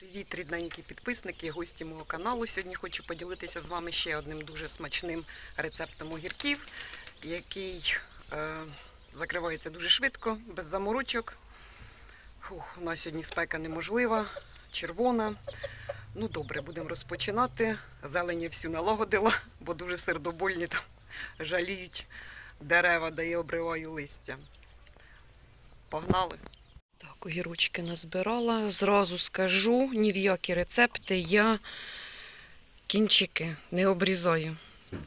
Привіт, рідненькі підписники, гості мого каналу. Сьогодні хочу поділитися з вами ще одним дуже смачним рецептом огірків, який е, закривається дуже швидко, без заморочок. Фух, у нас сьогодні спека неможлива, червона. Ну добре, будемо розпочинати. Зелені всю налагодила, бо дуже сердобольні там жаліють дерева, де я обриваю листя. Погнали! Огірочки назбирала. Зразу скажу, ні в які рецепти я кінчики не обрізаю.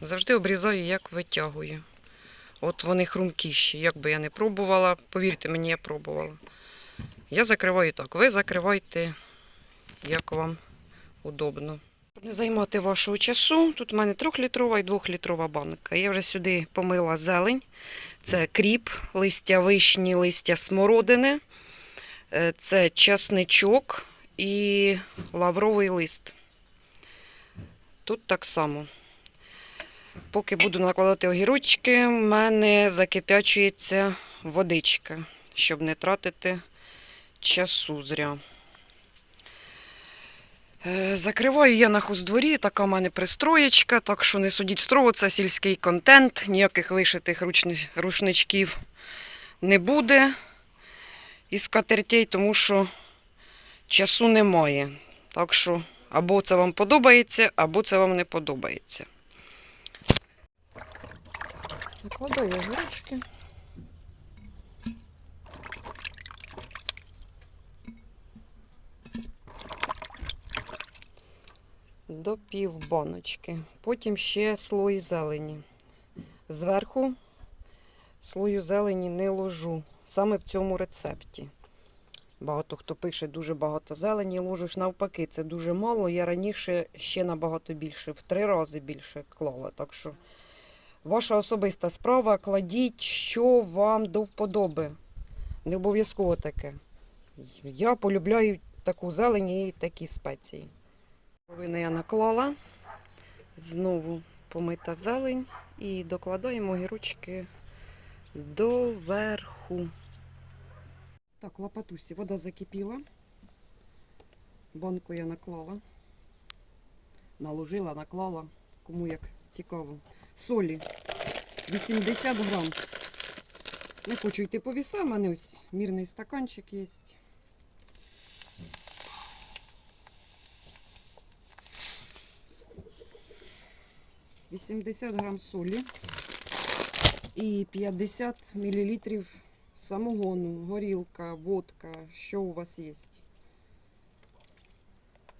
Завжди обрізаю, як витягую. От вони хрумкіші. Як би я не пробувала, повірте мені, я пробувала. Я закриваю так. Ви закривайте, як вам удобно. Щоб не займати вашого часу, тут у мене 3-літрова і 2-літрова банка. Я вже сюди помила зелень. Це кріп, листя вишні, листя смородини. Е, Це часничок і лавровий лист. Тут так само. Поки буду накладати огірочки, в мене закипячується водичка, щоб не тратити часу зря. Е, Закриваю я на хоздворі, така в мене пристроєчка, так що не судіть строго, це сільський контент, ніяких вишитих ручни- рушничків не буде із скатертей, тому що часу немає. Так що або це вам подобається, або це вам не подобається. Накладаю огірочки. До пів баночки. Потім ще слой зелені. Зверху слою зелені не ложу. Саме в цьому рецепті. Багато хто пише дуже багато зелені, ложиш навпаки, це дуже мало. Я раніше ще набагато більше, в три рази більше клала. Так що ваша особиста справа, кладіть, що вам до вподоби. Не обов'язково таке. Я полюбляю таку зелень і такі спеції. Половину я наклала. Знову помита зелень і докладаємо огірочки доверху. Так, лопатусі, вода закипіла. Банку я наклала. Наложила, наклала, кому як цікаво. Солі 80 грам. Не хочу йти по вісам, у мене ось мірний стаканчик є. Вісімдесят грам солі і 50 мл самогону, горілка, водка, що у вас є.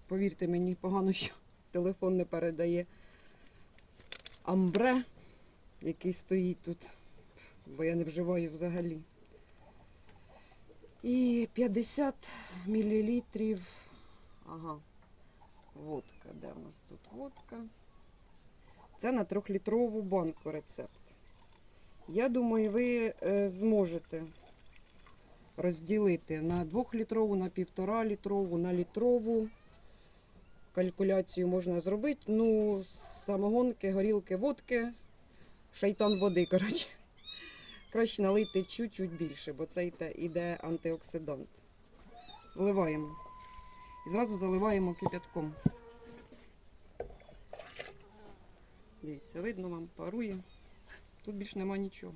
Повірте мені, погано, що телефон не передає. Амбре, який стоїть тут, бо я не вживаю взагалі. І 50 мл. Ага, водка. Де у нас тут водка? Це на трьохлітрову банку рецепт. Я думаю, ви е, зможете розділити на 2-літрову, на 1,5 літрову, на літрову. Калькуляцію можна зробити. Ну, самогонки, горілки, водки, шайтан води, коротше. Краще налити чуть-чуть більше, бо це йде, антиоксидант. Вливаємо. І зразу заливаємо кипятком. Дивіться, видно вам, парує. Тут більш нема нічого.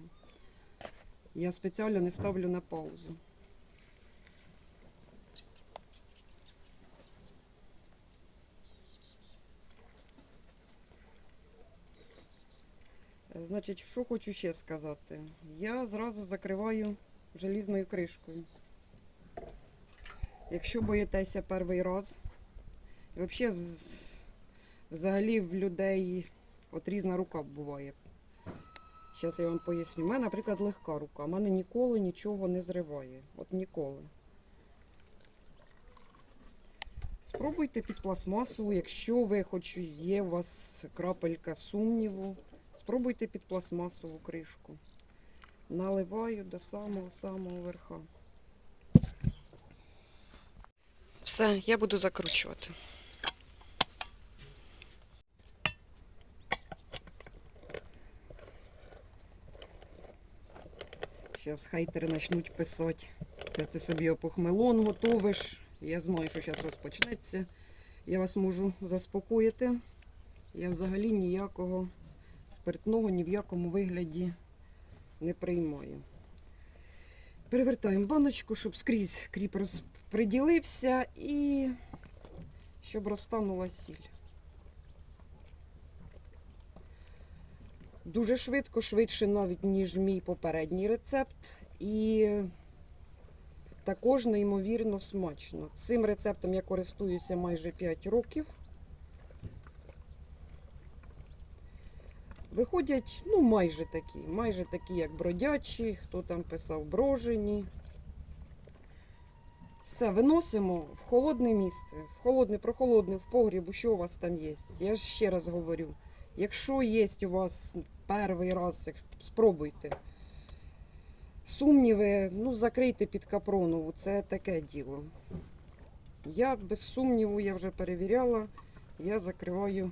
Я спеціально не ставлю на паузу. Е, Значить, що хочу ще сказати. Я зразу закриваю желізною кришкою. Якщо боїтеся перший раз, взагалі, взагалі в людей от різна рука буває. Зараз я вам поясню. У мене, наприклад, легка рука. У мене ніколи нічого не зриває. От ніколи. Спробуйте під пластмасу, якщо ви хоч є у вас крапелька сумніву, спробуйте під пластмасову кришку. Наливаю до самого-самого верха. Все, я буду закручувати. Зараз хейтери почнуть писати. Це ти собі опохмелон готовиш, Я знаю, що зараз розпочнеться. Я вас можу заспокоїти. Я взагалі ніякого спиртного ні в якому вигляді не приймаю. Перевертаємо баночку, щоб скрізь кріп розподілився і щоб розтанула сіль. Дуже швидко, швидше навіть, ніж мій попередній рецепт. І також неймовірно смачно. Цим рецептом я користуюся майже 5 років. Виходять, ну, майже такі, майже такі, як бродячі, хто там писав брожені. Все, виносимо в холодне місце, в холодне, прохолодне, в погріб, що у вас там є. Я ще раз говорю, якщо є у вас перший раз, спробуйте. Сумніви, ну, закрийте під капронову, це таке діло. Я без сумніву, я вже перевіряла, я закриваю.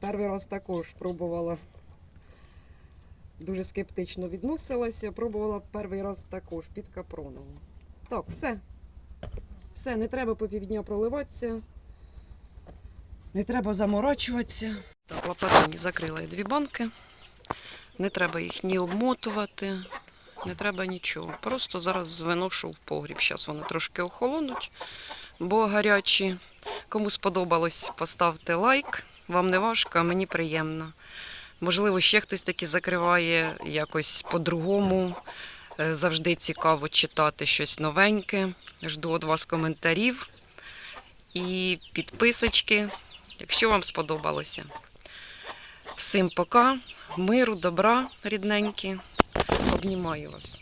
Перший раз також пробувала. Дуже скептично відносилася, пробувала перший раз також під капронову. Так, все. Все, не треба по півдня проливатися. Не треба заморачуватися. Так, лопатоні закрила я дві банки. Не треба їх ні обмотувати, не треба нічого. Просто зараз виношу в погріб. Зараз вони трошки охолонуть, бо гарячі. Кому сподобалось, поставте лайк. Вам не важко, а мені приємно. Можливо, ще хтось таки закриває якось по-другому. Е, Завжди цікаво читати щось новеньке. Жду від вас коментарів і підписочки, якщо вам сподобалося. Всім пока, миру, добра, рідненькі. Обнімаю вас.